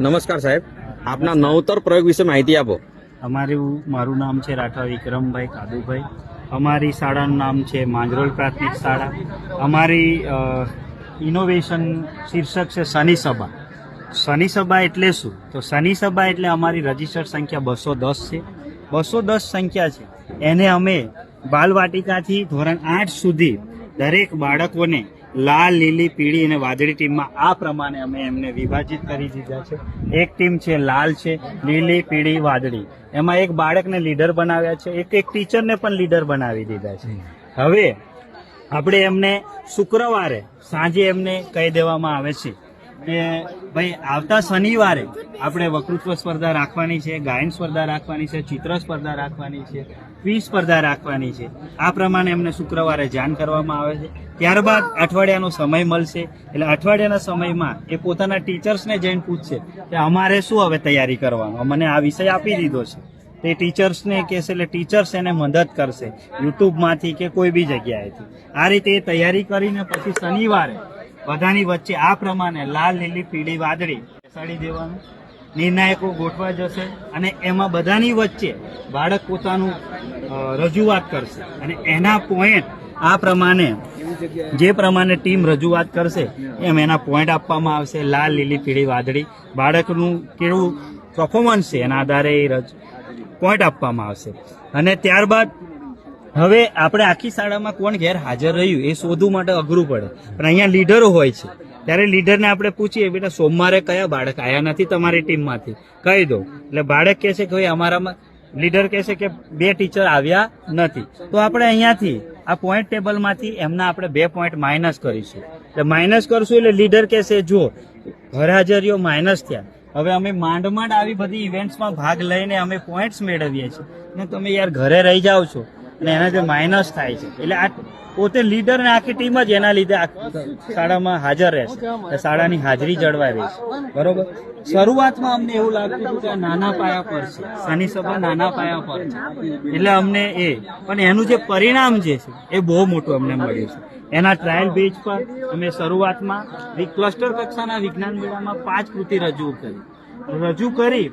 નમસ્કાર સાહેબ. આપના નવતર પ્રયોગ વિશે માહિતી આપો. અમારું, મારું નામ છે રાઠવા વિક્રમભાઈ કાદુભાઈ. અમારી શાળાનું નામ છે માંજરોલ પ્રાથમિક શાળા. અમારી ઇનોવેશન શીર્ષક છે શનિ સભા. શનિ સભા એટલે શું? તો શનિ સભા એટલે અમારી રજિસ્ટર સંખ્યા બસો દસ છે. બસો દસ સંખ્યા છે. એને અમે બાલવાટિકાથી ધોરણ આઠ સુધી દરેક બાળકોને લાલ, લીલી, પીળી અને વાદળી ટીમમાં આ પ્રમાણે અમે એમને વિભાજિત કરી દીધા છે. એક ટીમ છે લાલ છે, લીલી, પીળી, વાદળી. એમાં એક બાળકને લીડર બનાવ્યા છે, એક એક ટીચરને પણ લીડર બનાવી દીધા છે. હવે આપણે એમને શુક્રવારે સાંજે એમને કહી દેવામાં આવે છે કે ભાઈ, આવતા શનિવારે આપણે વકૃત્વ સ્પર્ધા રાખવાની છે, ગાયન સ્પર્ધા રાખવાની છે, ચિત્ર સ્પર્ધા રાખવાની છે, ક્વિઝ સ્પર્ધા રાખવાની છે. આ પ્રમાણે એમને શુક્રવારે જાણ કરવામાં આવે છે. ત્યારબાદ અઠવાડિયાનો સમય મળશે. એટલે અઠવાડિયાના સમયમાં એ પોતાના ટીચર્સને જઈને પૂછશે કે અમારે શું હવે તૈયારી કરવાનું? મને આ વિષય આપી દીધો છે. તે ટીચર્સને કહેશે એટલે ટીચર્સ એને મદદ કરશે યુટ્યુબમાંથી કે કોઈ બી જગ્યાએથી. આ રીતે એ તૈયારી કરીને પછી શનિવારે બધાની વચ્ચે આ પ્રમાણે લાલ, લીલી, પીળી, વાદળી બેસાડી દેવાનું. નિર્ણાયકો ગોઠવા જશે અને એમાં બધાની વચ્ચે બાળક પોતાનું રજૂઆત કરશે. અને એના પોઈન્ટ આ પ્રમાણે, જે પ્રમાણે ટીમ રજૂઆત કરશે, એમ એના પોઈન્ટ આપવામાં આવશે. લાલ, લીલી, પીળી, વાદળી. બાળકનું કેવું પરફોર્મન્સ છે એના આધારે એ પોઈન્ટ આપવામાં આવશે. અને ત્યારબાદ હવે આપણે આખી શાળામાં કોણ ઘેર હાજર રહ્યું એ શોધવું માટે અઘરું પડે. પણ અહીંયા લીડરો હોય છે. ત્યારે લીડરને આપણે પૂછીએ, બેટા, સોમવારે કયા બાળક આયા નથી તમારી ટીમમાંથી? કહી દો એટલે બાળક કહે છે કે, ભાઈ, અમારામાં લીડર કહે છે કે, બે ટીચર આવ્યા નથી. તો આપણે અહીંયાથી, આ પોઈન્ટ ટેબલમાંથી એમના આપણે બે પોઈન્ટ માઇનસ કરીશું. એટલે માઇનસ કરશું એટલે લીડર કહેશે જો ગરહાજરીઓ માઇનસ થયા. હવે અમે માંડ માંડ આવી બધી ઇવેન્ટ્સમાં ભાગ લઈને અમે પોઈન્ટ્સ મેળવીએ છીએ. ને તમે યાર ઘરે રહી જાઓ છો. અને એના જે માઇનસ થાય છે. એટલે આ પોતે લીડર ને આખી ટીમ જ એના લીધે શાળામાં હાજર રહેશે. શાળાની હાજરી જળવાઈ રહેશે. બરોબર? શરૂઆતમાં અમને એવું લાગતું હતું કે નાના પાયા પર છે. શનિ સભા નાના પાયા પર છે. એટલે અમને એ. પણ એનું જે પરિણામ જે છે, એ બહુ મોટું અમને મળ્યું છે. એના ટ્રાયલ બેઝ પર અમે શરૂઆતમાં ક્લસ્ટર કક્ષાના વિજ્ઞાન મેળામાં પાંચ કૃતિ રજૂ કરી. રજૂ કરી,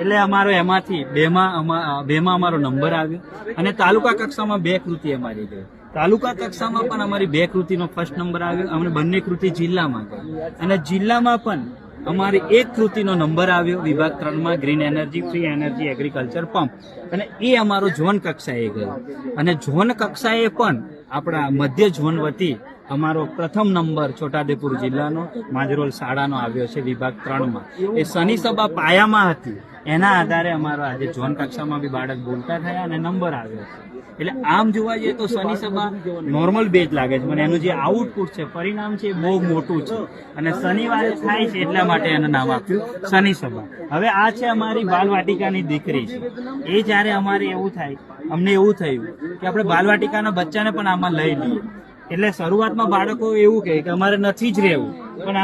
એટલે અમારો એમાંથી બેમાં અમા- બેમાં અમારો નંબર આવ્યો અને તાલુકા કક્ષામાં બે કૃતિ અમારી ગઈ. તાલુકા કક્ષામાં પણ અમારી બે કૃતિનો ફર્સ્ટ નંબર આવ્યો, અમને બંને કૃતિ જિલ્લામાં ગઈ. અને જિલ્લામાં પણ અમારી એક કૃતિનો નંબર આવ્યો, વિભાગ ત્રણમાં, green energy, free energy, agriculture pump. અને એ અમારો ઝોન કક્ષાએ ગયો. અને ઝોન કક્ષાએ પણ આપણા મધ્ય ઝોન વતી અમારો પ્રથમ નંબર છોટાદેપુર જિલ્લાનો, માજરોલ શાળાનો આવ્યો છે વિભાગ ત્રણમાં. એ શનિ સભા પાયામાં હતી. એના આધારે અમારો આજે ઝોન કક્ષામાં બી બાળક બોલતા થયા અને નંબર આવ્યો છે. એટલે આમ જોવા જઈએ તો શનિ સભા નોર્મલ બેજ લાગે છે. પણ એનું જે આઉટપુટ છે, પરિણામ છે એ બહુ મોટું છે. અને શનિવારે થાય છે એટલા માટે એનું નામ આપ્યું શનિ સભા. હવે આ છે અમારી બાલવાટિકાની દીકરી છે. એ જ્યારે અમારે એવું થાય, અમને એવું થયું કે આપણે બાલવાટિકાના બચ્ચાને પણ આમાં લઈ લઈએ. એટલે શરૂઆતમાં બાળકો એવું કહે કે અમારે નથી જ રહેવું. પણ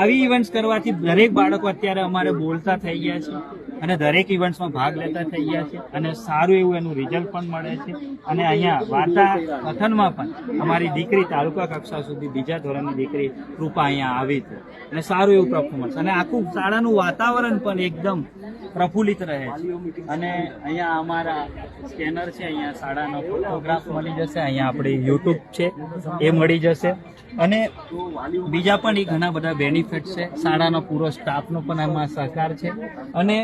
આવી ઇવેન્ટ્સ કરવાથી દરેક બાળકો અત્યારે અમારે બોલતા થઈ ગયા છે અને દરેક ઇવેન્ટ્સમાં ભાગ લેતા થઈ ગયા છે અને સારું એવું એનું રિઝલ્ટ પણ મળે છે. અને અહીંયા વાર્તા કથનમાં પણ અમારી દીકરી તાલુકા કક્ષા સુધી બીજા ધોરણની દીકરી કૃપા અહીંયા આવી છે. અને સારું એવું પરફોર્મન્સ અને આખું શાળાનું વાતાવરણ પણ એકદમ પ્રફુલ્લિત રહે અને અહીંયા અમારા સ્કેનર છે, અહીંયા શાળાનો ફોટોગ્રાફ મળી જશે, અહીંયા આપણી યુટ્યુબ છે, એ મળી જશે. અને બીજા પણ એ ઘણા બધા બેનિફિટ છે, શાળાનો પૂરો સ્ટાફનો પણ એમાં સહકાર છે. અને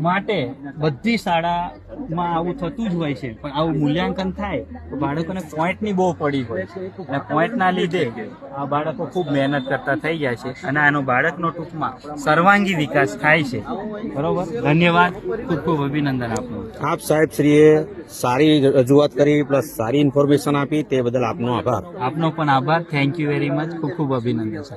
માટે બધી શાળામાં આવું થતું જ હોય છે, પણ આવું મૂલ્યાંકન થાય, તો બાળકોને પોઈન્ટની બહુ પડી હોય છે. અને પોઈન્ટના લીધે આ બાળકો ખૂબ મહેનત કરતા થઈ જાય છે. અને આનો બાળકનો ટૂંકમાં સર્વાંગી વિકાસ થાય છે. બરોબર? ધન્યવાદ. ખૂબ ખૂબ અભિનંદન આપનું. આપ સાહેબ શ્રીએ સારી રજૂઆત કરી પ્લસ સારી ઇન્ફોર્મેશન આપી તે બદલ આપનો આભાર. આપનો પણ આભાર. થેન્ક યુ વેરી મચ ખૂબ ખૂબ અભિનંદન